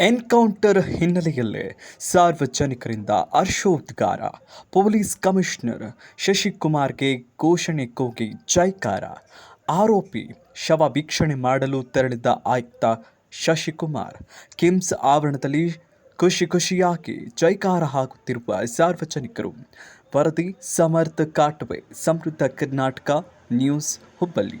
Encounter ಹಿನ್ನೆಲೆಯಲ್ಲಿ ಸಾರ್ವಜನಿಕರಿಂದ ಹರ್ಷೋದ್ಗಾರ. Police commissioner ಶಶಿಕುಮಾರ್ಗೆ ಘೋಷಣೆ ಕೂಗಿ ಜೈಕಾರ. ಆರೋಪಿ ಶವ ವೀಕ್ಷಣೆ ಮಾಡಲು ತೆರಳಿದ್ದ ಆಯುಕ್ತ ಶಶಿಕುಮಾರ್. ಕಿಮ್ಸ್ ಆವರಣದಲ್ಲಿ ಖುಷಿ ಖುಷಿಯಾಗಿ ಜೈಕಾರ ಹಾಕುತ್ತಿರುವ ಸಾರ್ವಜನಿಕರು. ವರದಿ ಸಮರ್ಥ ಕಾಟ್ವೆ, ಸಮೃದ್ಧ ಕರ್ನಾಟಕ ನ್ಯೂಸ್ ಹುಬ್ಬಳ್ಳಿ.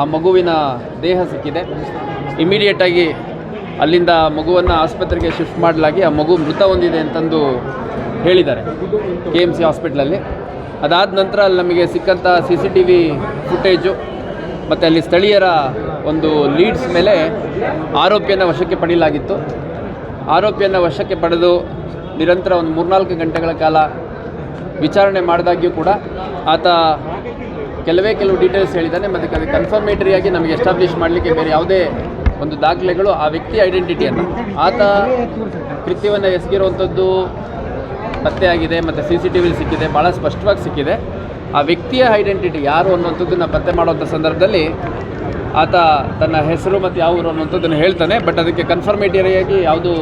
ಆ ಮಗುವಿನ ದೇಹ ಸಿಕ್ಕಿದೆ. ಇಮಿಡಿಯೇಟಾಗಿ ಅಲ್ಲಿಂದ ಮಗುವನ್ನು ಆಸ್ಪತ್ರೆಗೆ ಶಿಫ್ಟ್ ಮಾಡಲಾಗಿ ಆ ಮಗು ಮೃತ ಹೊಂದಿದೆ ಅಂತಂದು ಹೇಳಿದ್ದಾರೆ ಕೆ ಎಂ ಸಿ ಹಾಸ್ಪಿಟ್ಲಲ್ಲಿ. ಅದಾದ ನಂತರ ಅಲ್ಲಿ ನಮಗೆ ಸಿಕ್ಕಂಥ C C T V footage ಮತ್ತು ಅಲ್ಲಿ ಸ್ಥಳೀಯರ ಒಂದು ಲೀಡ್ಸ್ ಮೇಲೆ ಆರೋಪಿಯನ್ನು ವಶಕ್ಕೆ ಪಡೆಯಲಾಗಿತ್ತು. ಆರೋಪಿಯನ್ನು ವಶಕ್ಕೆ ಪಡೆದು ನಿರಂತರ ಒಂದು ಮೂರ್ನಾಲ್ಕು ಗಂಟೆಗಳ ಕಾಲ ವಿಚಾರಣೆ ಮಾಡಿದಾಗ್ಯೂ ಕೂಡ ಆತ ಕೆಲವೇ ಕೆಲವು ಡೀಟೇಲ್ಸ್ ಹೇಳಿದ್ದಾನೆ, ಮತ್ತು ಅದು ಕನ್ಫರ್ಮೇಟರಿಯಾಗಿ ನಮಗೆ ಎಸ್ಟಾಬ್ಲಿಷ್ ಮಾಡಲಿಕ್ಕೆ ಬೇರೆ ಯಾವುದೇ ಒಂದು ದಾಖಲೆಗಳು ಆ ವ್ಯಕ್ತಿ ಐಡೆಂಟಿಟಿಯನ್ನು ಆತ ಕೃತ್ಯವನ್ನು ಎಸಗಿರುವಂಥದ್ದು ಪತ್ತೆಯಾಗಿದೆ ಮತ್ತು ಸಿ ಸಿ ಟಿ ವಿಲಿ ಸಿಕ್ಕಿದೆ ಭಾಳ ಸ್ಪಷ್ಟವಾಗಿ ಸಿಕ್ಕಿದೆ. ಆ ವ್ಯಕ್ತಿಯ ಐಡೆಂಟಿಟಿ ಯಾರು ಅನ್ನುವಂಥದ್ದನ್ನು ಪತ್ತೆ ಮಾಡುವಂಥ ಸಂದರ್ಭದಲ್ಲಿ ಆತ ತನ್ನ ಹೆಸರು ಮತ್ತು ಯಾವ ಊರು ಅನ್ನುವಂಥದ್ದನ್ನು ಹೇಳ್ತಾನೆ ಬಟ್ ಅದಕ್ಕೆ ಕನ್ಫರ್ಮೇಟರಿಯಾಗಿ ಯಾವುದು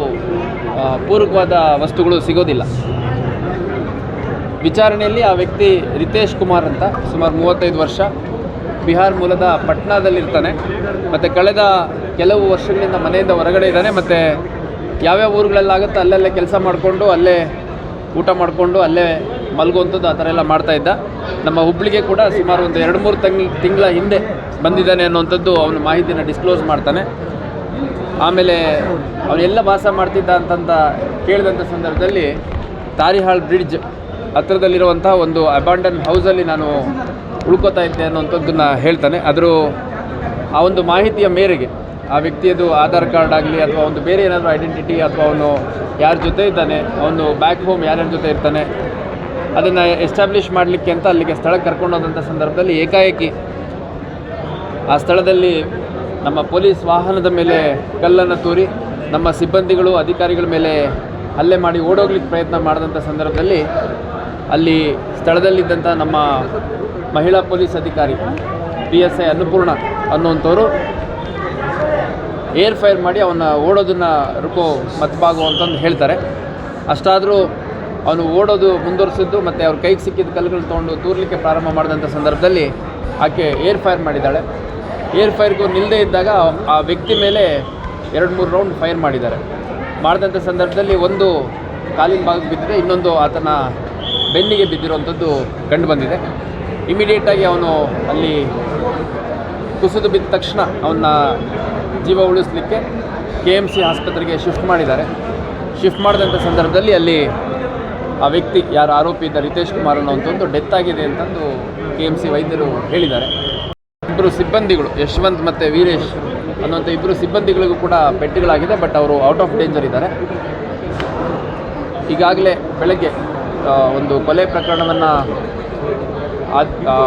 ಪೂರಕವಾದ ವಸ್ತುಗಳು ಸಿಗೋದಿಲ್ಲ. ವಿಚಾರಣೆಯಲ್ಲಿ ಆ ವ್ಯಕ್ತಿ ರಿತೇಶ್ ಕುಮಾರ್ ಅಂತ, ಸುಮಾರು ಮೂವತ್ತೈದು ವರ್ಷ. ಬಿಹಾರ್ ಮೂಲದ ಪಟ್ನಾದಲ್ಲಿರ್ತಾನೆ. ಮತ್ತು ಕಳೆದ ಕೆಲವು ವರ್ಷಗಳಿಂದ ಮನೆಯಿಂದ ಹೊರಗಡೆ ಇದ್ದಾನೆ. ಮತ್ತು ಯಾವ್ಯಾವ ಊರುಗಳಲ್ಲಾಗುತ್ತೋ ಅಲ್ಲಲ್ಲೇ ಕೆಲಸ ಮಾಡಿಕೊಂಡು, ಅಲ್ಲೇ ಊಟ ಮಾಡಿಕೊಂಡು, ಅಲ್ಲೇ ಮಲಗುವಂಥದ್ದು ಆ ಥರ ಎಲ್ಲ ಮಾಡ್ತಾ ಇದ್ದ. ನಮ್ಮ ಹುಬ್ಳಿಗೆ ಕೂಡ ಸುಮಾರು ಒಂದು ಎರಡು ಮೂರು ತಂಗ್, ತಿಂಗಳ ಹಿಂದೆ ಬಂದಿದ್ದಾನೆ ಅನ್ನುವಂಥದ್ದು ಅವನ ಮಾಹಿತಿನ ಡಿಸ್ಕ್ಲೋಸ್ ಮಾಡ್ತಾನೆ. ಆಮೇಲೆ ಅವನೆಲ್ಲ ವಾಸ ಮಾಡ್ತಿದ್ದ ಅಂತಂತ ಕೇಳಿದಂಥ ಸಂದರ್ಭದಲ್ಲಿ ತಾರಿಹಾಳ್ ಬ್ರಿಡ್ಜ್ ಹತ್ರದಲ್ಲಿರುವಂಥ ಒಂದು ಅಬಾಂಡನ್ ಹೌಸಲ್ಲಿ ನಾನು ಉಳ್ಕೋತಾ ಇದ್ದೆ ಅನ್ನೋಂಥದ್ದನ್ನು ಹೇಳ್ತಾನೆ. ಆದರೂ ಆ ಒಂದು ಮಾಹಿತಿಯ ಮೇರೆಗೆ ಆ ವ್ಯಕ್ತಿಯದು ಆಧಾರ್ ಕಾರ್ಡ್ ಆಗಲಿ ಅಥವಾ ಒಂದು ಬೇರೆ ಏನಾದರೂ ಐಡೆಂಟಿಟಿ ಅಥವಾ ಅವನು ಯಾರ ಜೊತೆ ಇದ್ದಾನೆ, ಅವನು ಬ್ಯಾಕ್ ಹೋಮ್ ಯಾರ್ಯಾರ ಜೊತೆ ಇರ್ತಾನೆ, ಅದನ್ನು ಎಸ್ಟಾಬ್ಲಿಷ್ ಮಾಡಲಿಕ್ಕೆ ಅಂತ ಅಲ್ಲಿಗೆ ಸ್ಥಳಕ್ಕೆ ಕರ್ಕೊಂಡೋದಂಥ ಸಂದರ್ಭದಲ್ಲಿ ಏಕಾಏಕಿ ಆ ಸ್ಥಳದಲ್ಲಿ ನಮ್ಮ ಪೊಲೀಸ್ ವಾಹನದ ಮೇಲೆ ಕಲ್ಲನ್ನು ತೂರಿ, ನಮ್ಮ ಸಿಬ್ಬಂದಿಗಳು, ಅಧಿಕಾರಿಗಳ ಮೇಲೆ ಹಲ್ಲೆ ಮಾಡಿ ಓಡೋಗ್ಲಿಕ್ಕೆ ಪ್ರಯತ್ನ ಮಾಡಿದಂಥ ಸಂದರ್ಭದಲ್ಲಿ ಅಲ್ಲಿ ಸ್ಥಳದಲ್ಲಿದ್ದಂಥ ನಮ್ಮ ಮಹಿಳಾ ಪೊಲೀಸ್ ಅಧಿಕಾರಿ ಪಿ ಎಸ್ ಐ ಅನ್ನಪೂರ್ಣ ಅನ್ನುವಂಥವರು ಏರ್ ಫೈರ್ ಮಾಡಿ ಅವನ್ನ ಓಡೋದನ್ನು ರುಕೋ ಮತ್ಬಾಗು ಅಂತಂದು ಹೇಳ್ತಾರೆ. ಅಷ್ಟಾದರೂ ಅವನು ಓಡೋದು ಮುಂದುವರಿಸಿದ್ದು ಮತ್ತು ಅವ್ರ ಕೈಗೆ ಸಿಕ್ಕಿದ ಕಲ್ಲುಗಳು ತೊಗೊಂಡು ತೂರ್ಲಿಕ್ಕೆ ಪ್ರಾರಂಭ ಮಾಡಿದಂಥ ಸಂದರ್ಭದಲ್ಲಿ ಆಕೆ ಏರ್ ಫೈರ್ ಮಾಡಿದ್ದಾಳೆ. ಏರ್ ಫೈರ್ಗೂ ನಿಲ್ಲದೆ ಇದ್ದಾಗ ಆ ವ್ಯಕ್ತಿ ಮೇಲೆ ಎರಡು ಮೂರು ರೌಂಡ್ ಫೈರ್ ಮಾಡಿದ್ದಾರೆ. ಮಾಡಿದಂಥ ಸಂದರ್ಭದಲ್ಲಿ ಒಂದು ಕಾಲಿನ ಭಾಗಕ್ಕೆ ಬಿದ್ದಿದೆ, ಇನ್ನೊಂದು ಆತನ ಬೆನ್ನಿಗೆ ಬಿದ್ದಿರುವಂಥದ್ದು ಕಂಡು ಬಂದಿದೆ. ಇಮಿಡಿಯೇಟಾಗಿ ಅವನು ಅಲ್ಲಿ ಕುಸಿದು ಬಿದ್ದ ತಕ್ಷಣ ಅವನ್ನ ಜೀವ ಉಳಿಸ್ಲಿಕ್ಕೆ ಕೆ ಎಂ ಸಿ ಆಸ್ಪತ್ರೆಗೆ ಶಿಫ್ಟ್ ಮಾಡಿದ್ದಾರೆ. ಶಿಫ್ಟ್ ಮಾಡಿದಂಥ ಸಂದರ್ಭದಲ್ಲಿ ಅಲ್ಲಿ ಆ ವ್ಯಕ್ತಿ ಯಾರು ಆರೋಪಿ ಇದ್ದ ರಿತೇಶ್ ಕುಮಾರ್ ಅನ್ನೋಂಥದ್ದು ಡೆತ್ ಆಗಿದೆ ಅಂತಂದು ಕೆ ಎಂ ಸಿ ವೈದ್ಯರು ಹೇಳಿದ್ದಾರೆ. ಇಬ್ಬರು ಸಿಬ್ಬಂದಿಗಳು, ಯಶವಂತ್ ಮತ್ತು ವೀರೇಶ್ ಅನ್ನುವಂಥ ಇಬ್ಬರು ಸಿಬ್ಬಂದಿಗಳಿಗೂ ಕೂಡ ಪೆಟ್ಟುಗಳಾಗಿದೆ ಬಟ್ ಅವರು ಔಟ್ ಆಫ್ ಡೇಂಜರ್ ಇದ್ದಾರೆ. ಈಗಾಗಲೇ ಬೆಳಗ್ಗೆ ಒಂದು ಕೊಲೆ ಪ್ರಕರಣವನ್ನು ಆ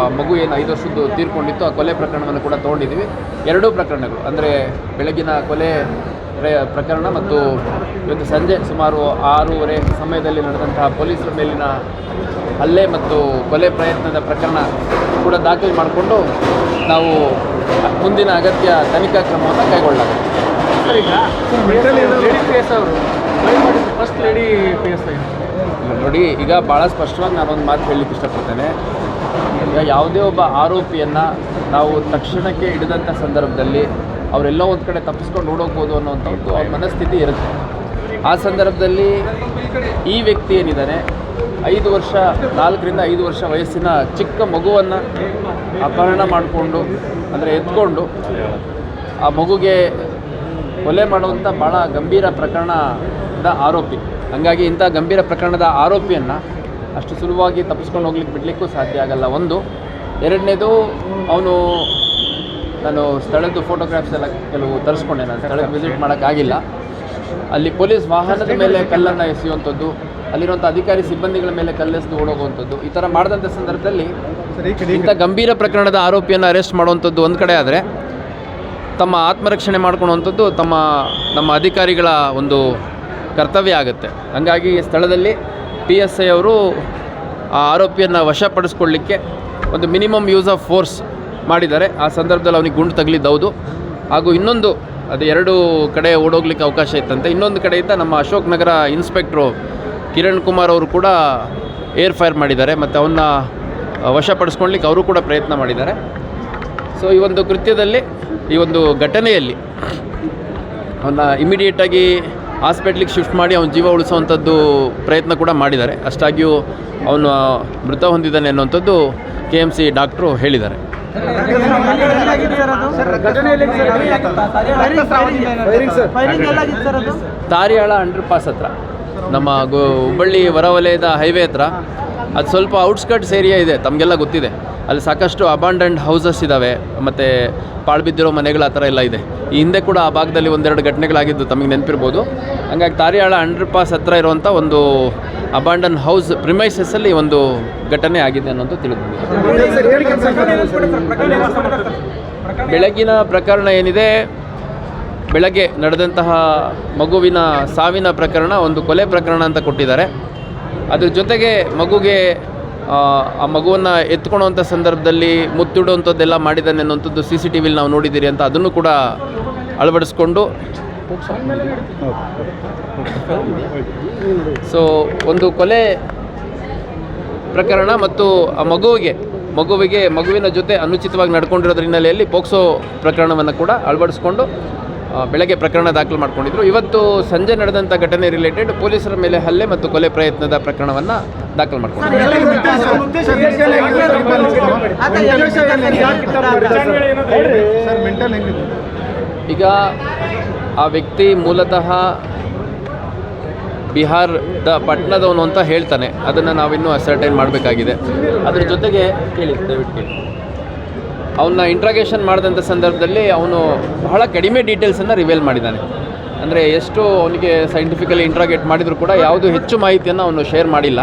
ಮಗು ಏನು ಐದು ವರ್ಷದ್ದು ತೀರ್ಕೊಂಡಿತ್ತು ಆ ಕೊಲೆ ಪ್ರಕರಣವನ್ನು ಕೂಡ ತೊಗೊಂಡಿದ್ದೀವಿ. ಎರಡೂ ಪ್ರಕರಣಗಳು ಅಂದರೆ ಬೆಳಗಿನ ಕೊಲೆ ಪ್ರ- ಪ್ರಕರಣ ಮತ್ತು ಇವತ್ತು ಸಂಜೆ ಸುಮಾರು ಆರೂವರೆ ಸಮಯದಲ್ಲಿ ನಡೆದಂತಹ ಪೊಲೀಸರ ಮೇಲಿನ ಹಲ್ಲೆ ಮತ್ತು ಕೊಲೆ ಪ್ರಯತ್ನದ ಪ್ರಕರಣ ಕೂಡ ದಾಖಲು ಮಾಡಿಕೊಂಡು ನಾವು ಮುಂದಿನ ಅಗತ್ಯ ತನಿಖಾ ಕ್ರಮವನ್ನು ಕೈಗೊಳ್ಳಲಾಗುತ್ತೆ ಸರ್ ಈಗ ಅವರು first lady P S I ನೋಡಿ, ಈಗ ಭಾಳ ಸ್ಪಷ್ಟವಾಗಿ ನಾನೊಂದು ಮಾತು ಹೇಳಲಿಕ್ಕೆ ಇಷ್ಟಪಡ್ತೇನೆ. ಈಗ ಯಾವುದೇ ಒಬ್ಬ ಆರೋಪಿಯನ್ನು ನಾವು ತಕ್ಷಣಕ್ಕೆ ಹಿಡಿದಂಥ ಸಂದರ್ಭದಲ್ಲಿ ಅವರೆಲ್ಲೋ ಒಂದು ಕಡೆ ತಪ್ಪಿಸ್ಕೊಂಡು ಓಡೋಗ್ಬೋದು ಒಂದು ಅವ್ರ ಮನಸ್ಥಿತಿ ಇರುತ್ತೆ. ಆ ಸಂದರ್ಭದಲ್ಲಿ ಈ ವ್ಯಕ್ತಿ ಏನಿದ್ದಾನೆ? ಐದು ವರ್ಷ, ನಾಲ್ಕರಿಂದ ಐದು ವರ್ಷ ವಯಸ್ಸಿನ ಚಿಕ್ಕ ಮಗುವನ್ನು ಅಪಹರಣ ಮಾಡಿಕೊಂಡು, ಅಂದರೆ ಎತ್ಕೊಂಡು ಆ ಮಗುಗೆ ಕೊಲೆ ಮಾಡುವಂಥ ಭಾಳ ಗಂಭೀರ ಪ್ರಕರಣದ ಆರೋಪಿ. ಹಾಗಾಗಿ ಇಂಥ ಗಂಭೀರ ಪ್ರಕರಣದ ಆರೋಪಿಯನ್ನು ಅಷ್ಟು ಸುಲಭವಾಗಿ ತಪ್ಪಿಸ್ಕೊಂಡು ಹೋಗ್ಲಿಕ್ಕೆ ಬಿಡಲಿಕ್ಕೂ ಸಾಧ್ಯ ಆಗಲ್ಲ. ಒಂದು. ಎರಡನೇದು ಅವನು ನಾನು ಸ್ಥಳದ್ದು ಫೋಟೋಗ್ರಾಫ್ಸ್ ಎಲ್ಲ ಕೆಲವು ತರಿಸ್ಕೊಂಡೆ. ನಾನು ಸ್ಥಳಕ್ಕೆ ವಿಸಿಟ್ ಮಾಡೋಕ್ಕಾಗಿಲ್ಲ. ಅಲ್ಲಿ ಪೊಲೀಸ್ ವಾಹನದ ಮೇಲೆ ಕಲ್ಲನ್ನು ಎಸೆಯುವಂಥದ್ದು ಅಲ್ಲಿರುವಂಥ ಅಧಿಕಾರಿ ಸಿಬ್ಬಂದಿಗಳ ಮೇಲೆ ಕಲ್ಲೆಸೆದು ಓಡೋಗುವಂಥದ್ದು ಈ ಥರ ಮಾಡಿದಂಥ ಸಂದರ್ಭದಲ್ಲಿ ಇಂಥ ಗಂಭೀರ ಪ್ರಕರಣದ ಆರೋಪಿಯನ್ನು ಅರೆಸ್ಟ್ ಮಾಡುವಂಥದ್ದು ಒಂದು ಕಡೆ ಆದರೆ ತಮ್ಮ ಆತ್ಮರಕ್ಷಣೆ ಮಾಡ್ಕೊಳ್ಳುವಂಥದ್ದು ತಮ್ಮ ನಮ್ಮ ಅಧಿಕಾರಿಗಳ ಒಂದು ಕರ್ತವ್ಯ ಆಗುತ್ತೆ. ಹಾಗಾಗಿ ಸ್ಥಳದಲ್ಲಿ ಪಿ ಎಸ್ ಐ ಅವರು ಆ ಆರೋಪಿಯನ್ನು ವಶಪಡಿಸ್ಕೊಳ್ಳಿಕ್ಕೆ ಒಂದು ಮಿನಿಮಮ್ ಯೂಸ್ ಆಫ್ ಫೋರ್ಸ್ ಮಾಡಿದ್ದಾರೆ. ಆ ಸಂದರ್ಭದಲ್ಲಿ ಅವನಿಗೆ ಗುಂಡು ತಗಲಿದ್ದೌದು. ಹಾಗೂ ಇನ್ನೊಂದು, ಅದು ಎರಡು ಕಡೆ ಓಡೋಗ್ಲಿಕ್ಕೆ ಅವಕಾಶ ಇತ್ತಂತೆ. ಇನ್ನೊಂದು ಕಡೆಯಿಂದ ನಮ್ಮ ಅಶೋಕ್ ನಗರ ಇನ್ಸ್ಪೆಕ್ಟ್ರು ಕಿರಣ್ ಕುಮಾರ್ ಅವರು ಕೂಡ ಏರ್ ಫೈರ್ ಮಾಡಿದ್ದಾರೆ. ಮತ್ತು ಅವನ್ನ ವಶಪಡಿಸ್ಕೊಳ್ಲಿಕ್ಕೆ ಅವರು ಕೂಡ ಪ್ರಯತ್ನ ಮಾಡಿದ್ದಾರೆ. ಸೊ ಈ ಒಂದು ಕೃತ್ಯದಲ್ಲಿ, ಈ ಒಂದು ಘಟನೆಯಲ್ಲಿ ಅವನ್ನ ಇಮಿಡಿಯೇಟಾಗಿ ಹಾಸ್ಪಿಟ್ಲಿಗೆ ಶಿಫ್ಟ್ ಮಾಡಿ ಅವನ ಜೀವ ಉಳಿಸುವಂಥದ್ದು ಪ್ರಯತ್ನ ಕೂಡ ಮಾಡಿದ್ದಾರೆ. ಅಷ್ಟಾಗಿಯೂ ಅವನು ಮೃತ ಹೊಂದಿದ್ದಾನೆ ಅನ್ನುವಂಥದ್ದು ಕೆ ಎಂ ಸಿ ಡಾಕ್ಟ್ರು ಹೇಳಿದ್ದಾರೆ. ತಾರಿಯಾಳ ಅಂಡರ್ ಪಾಸ್ ಹತ್ರ. ನಮ್ಮ ಗೋ, ಹುಬ್ಬಳ್ಳಿ ಹೊರವಲಯದ ಹೈವೇ ಹತ್ರ. ಅದು ಸ್ವಲ್ಪ ಔಟ್ಸ್ಕರ್ಟ್ಸ್ ಏರಿಯಾ ಇದೆ, ತಮಗೆಲ್ಲ ಗೊತ್ತಿದೆ. ಅಲ್ಲಿ ಸಾಕಷ್ಟು ಅಬಾಂಡೆಂಟ್ ಹೌಸಸ್ ಇದ್ದಾವೆ ಮತ್ತು ಪಾಳ್ಬಿದ್ದಿರೋ ಮನೆಗಳು ಆ ಥರ ಎಲ್ಲ ಇದೆ. ಈ ಹಿಂದೆ ಕೂಡ ಆ ಭಾಗದಲ್ಲಿ ಒಂದೆರಡು ಘಟನೆಗಳಾಗಿದ್ದು ತಮಗೆ ನೆನಪಿರ್ಬೋದು. ಹಂಗಾಗಿ ತಾರಿಯಾಳ ಅಂಡರ್ ಪಾಸ್ ಹತ್ರ ಇರುವಂಥ ಒಂದು ಅಬಾಂಡನ್ ಹೌಸ್ ಪ್ರಿಮೈಸಸ್ಸಲ್ಲಿ ಒಂದು ಘಟನೆ ಆಗಿದೆ ಅನ್ನೋದು ತಿಳಿದು ಬೆಳಗಿನ ಪ್ರಕರಣ ಏನಿದೆ? ಬೆಳಗ್ಗೆ ನಡೆದಂತಹ ಮಗುವಿನ ಸಾವಿನ ಪ್ರಕರಣ, ಒಂದು ಕೊಲೆ ಪ್ರಕರಣ ಅಂತ ಕೊಟ್ಟಿದ್ದಾರೆ. ಅದ್ರ ಜೊತೆಗೆ ಮಗುಗೆ ಆ, ಮಗುವನ್ನು ಎತ್ಕೊಳ್ಳುವಂಥ ಸಂದರ್ಭದಲ್ಲಿ ಮುತ್ತಿಡುವಂಥದ್ದೆಲ್ಲ ಮಾಡಿದ್ದಾನೆ ಅನ್ನೋಂಥದ್ದು ಸಿ ಸಿ ಟಿ ವಿಲಿ ನಾವು ನೋಡಿದ್ದೀರಿ ಅಂತ ಅದನ್ನು ಕೂಡ ಅಳವಡಿಸ್ಕೊಂಡು ಸೊ ಒಂದು ಕೊಲೆ ಪ್ರಕರಣ ಮತ್ತು ಆ ಮಗುವಿಗೆ ಮಗುವಿಗೆ ಮಗುವಿನ ಜೊತೆ ಅನುಚಿತವಾಗಿ ನಡ್ಕೊಂಡಿರೋದ್ರ ಹಿನ್ನೆಲೆಯಲ್ಲಿ ಪೋಕ್ಸೋ ಪ್ರಕರಣವನ್ನು ಕೂಡ ಅಳವಡಿಸ್ಕೊಂಡು ಬೆಳಗ್ಗೆ ಪ್ರಕರಣ ದಾಖಲು ಮಾಡಿಕೊಂಡಿದ್ರು. ಇವತ್ತು ಸಂಜೆ ನಡೆದಂಥ ಘಟನೆ ರಿಲೇಟೆಡ್ ಪೊಲೀಸರ ಮೇಲೆ ಹಲ್ಲೆ ಮತ್ತು ಕೊಲೆ ಪ್ರಯತ್ನದ ಪ್ರಕರಣವನ್ನು ದಾಖಲು ಹೆಂಗಿದೆ? ಈಗ ಆ ವ್ಯಕ್ತಿ ಮೂಲತಃ ಬಿಹಾರದ ಪಟ್ಟಣದವನು ಅಂತ ಹೇಳ್ತಾನೆ. ಅದನ್ನು ನಾವಿನ್ನೂ ಅಸರ್ಟೈನ್ ಮಾಡಬೇಕಾಗಿದೆ. ಅದರ ಜೊತೆಗೆ ಕೇಳಿ ದಯವಿಟ್ಟು ಕೇಳಿ. ಅವನ್ನ ಇಂಟ್ರಾಗೇಷನ್ ಮಾಡಿದಂಥ ಸಂದರ್ಭದಲ್ಲಿ ಅವನು ಬಹಳ ಕಡಿಮೆ ಡೀಟೇಲ್ಸನ್ನು ರಿವೀಲ್ ಮಾಡಿದ್ದಾನೆ ಅಂದರೆ ಎಷ್ಟು ಅವನಿಗೆ ಸೈಂಟಿಫಿಕಲಿ ಇಂಟ್ರಾಗೇಟ್ ಮಾಡಿದರೂ ಕೂಡ ಯಾವುದು ಹೆಚ್ಚು ಮಾಹಿತಿಯನ್ನು ಅವನು ಶೇರ್ ಮಾಡಿಲ್ಲ.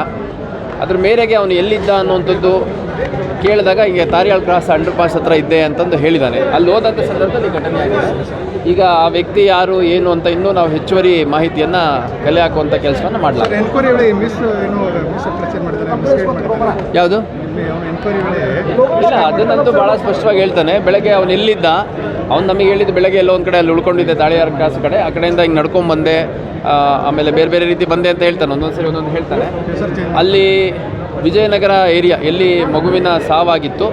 ಅದ್ರ ಮೇರೆಗೆ ಅವನು ಎಲ್ಲಿದ್ದ ಅನ್ನುವಂಥದ್ದು ಕೇಳಿದಾಗ ಈಗ ತಾರಿಯಾಳ್ ಕ್ರಾಸ್ ಅಂಡರ್ ಪಾಸ್ ಹತ್ರ ಇದ್ದೆ ಅಂತಂದು ಹೇಳಿದ್ದಾನೆ ಅಲ್ಲಿ ಹೋದಂಥ ಸಂದರ್ಭದಲ್ಲಿ ಘಟನೆ ಆಗಿದೆ. ಈಗ ಆ ವ್ಯಕ್ತಿ ಯಾರು ಏನು ಅಂತ ಇನ್ನೂ ನಾವು ಹೆಚ್ಚುವರಿ ಮಾಹಿತಿಯನ್ನು ಕಲೆ ಹಾಕುವಂಥ ಕೆಲಸವನ್ನು ಮಾಡಲಾಗಿದೆ ಯಾವುದು? ಇಲ್ಲಿ ಅದನ್ನಂತೂ ಭಾಳ ಸ್ಪಷ್ಟವಾಗಿ ಹೇಳ್ತಾನೆ. ಬೆಳಗ್ಗೆ ಅವನು ಎಲ್ಲಿದ್ದ? ಅವ್ನು ನಮಗೆ ಹೇಳಿದ್ದು ಬೆಳಗ್ಗೆ ಎಲ್ಲೋ ಒಂದು ಕಡೆ ಅಲ್ಲಿ ಉಳ್ಕೊಂಡಿದ್ದೆ ತಾಳಿಯಾರ ಕಾಸು ಕಡೆ. ಆ ಕಡೆಯಿಂದ ಹಿಂಗೆ ನಡ್ಕೊಂಬಂದೆ ಆಮೇಲೆ ಬೇರೆ ಬೇರೆ ರೀತಿ ಬಂದೆ ಅಂತ ಹೇಳ್ತಾನೆ. ಒಂದೊಂದು ಸರಿ ಒಂದೊಂದು ಹೇಳ್ತಾನೆ. ಅಲ್ಲಿ ವಿಜಯನಗರ ಏರಿಯಾ, ಎಲ್ಲಿ ಮಗುವಿನ ಸಾವಾಗಿತ್ತು,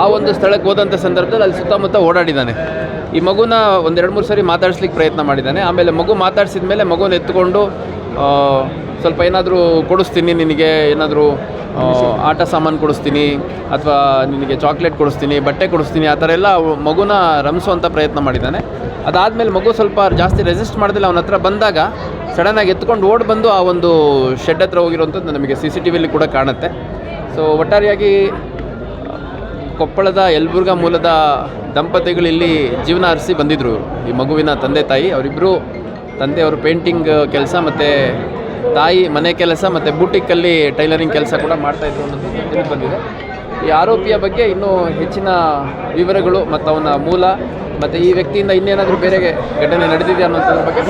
ಆ ಒಂದು ಸ್ಥಳಕ್ಕೆ ಹೋದಂಥ ಸಂದರ್ಭದಲ್ಲಿ ಅಲ್ಲಿ ಸುತ್ತಮುತ್ತ ಓಡಾಡಿದ್ದಾನೆ ಈ ಮಗುನ ಒಂದೆರಡು ಮೂರು ಸರಿ ಮಾತಾಡಿಸ್ಲಿಕ್ಕೆ ಪ್ರಯತ್ನ ಮಾಡಿದ್ದಾನೆ ಆಮೇಲೆ ಮಗು ಮಾತಾಡಿಸಿದ ಮೇಲೆ ಮಗುನ ಎತ್ಕೊಂಡು ಸ್ವಲ್ಪ ಏನಾದರೂ ಕೊಡಿಸ್ತೀನಿ ನಿನಗೆ, ಏನಾದರೂ ಆಟ ಸಾಮಾನು ಕೊಡಿಸ್ತೀನಿ ಅಥವಾ ನಿನಗೆ ಚಾಕ್ಲೇಟ್ ಕೊಡಿಸ್ತೀನಿ, ಬಟ್ಟೆ ಕೊಡಿಸ್ತೀನಿ, ಆ ಥರ ಎಲ್ಲ ಮಗುನ ರಮಿಸುವಂಥ ಪ್ರಯತ್ನ ಮಾಡಿದ್ದಾನೆ. ಅದಾದಮೇಲೆ ಮಗು ಸ್ವಲ್ಪ ಜಾಸ್ತಿ ರೆಸಿಸ್ಟ್ ಮಾಡಿದ್ರೆ ಅವನ ಹತ್ರ ಬಂದಾಗ ಸಡನ್ನಾಗಿ ಎತ್ಕೊಂಡು ಓಡ್ ಬಂದು ಆ ಒಂದು ಶೆಡ್ ಹತ್ರ ಹೋಗಿರುವಂಥದ್ದು ನಮಗೆ ಸಿ ಸಿ ಟಿ ವಿಲಿ ಕೂಡ ಕಾಣುತ್ತೆ. ಸೊ ಒಟ್ಟಾರೆಯಾಗಿ ಕೊಪ್ಪಳದ ಯಲ್ಬುರ್ಗ ಮೂಲದ ದಂಪತಿಗಳು ಇಲ್ಲಿ ಜೀವನ ಅರಸಿ ಬಂದಿದ್ದರು ಈ ಮಗುವಿನ ತಂದೆ ತಾಯಿ ಅವರಿಬ್ಬರು ತಂದೆ ಅವರು ಪೇಂಟಿಂಗ್ ಕೆಲಸ ಮತ್ತು ತಾಯಿ ಮನೆ ಕೆಲಸ ಮತ್ತು ಬೂಟಿಕ್ಕಲ್ಲಿ ಟೈಲರಿಂಗ್ ಕೆಲಸ ಕೂಡ ಮಾಡ್ತಾಯಿದ್ರು ಅನ್ನೋದು ತಿಳಿದು ಬಂದಿದೆ. ಈ ಆರೋಪಿಯ ಬಗ್ಗೆ ಇನ್ನೂ ಹೆಚ್ಚಿನ ವಿವರಗಳು ಮತ್ತು ಅವನ ಮೂಲ ಮತ್ತು ಈ ವ್ಯಕ್ತಿಯಿಂದ ಇನ್ನೇನಾದರೂ ಬೇರೆ ಘಟನೆ ನಡೆದಿದೆ ಅನ್ನೋದ್ರ ಬಗ್ಗೆ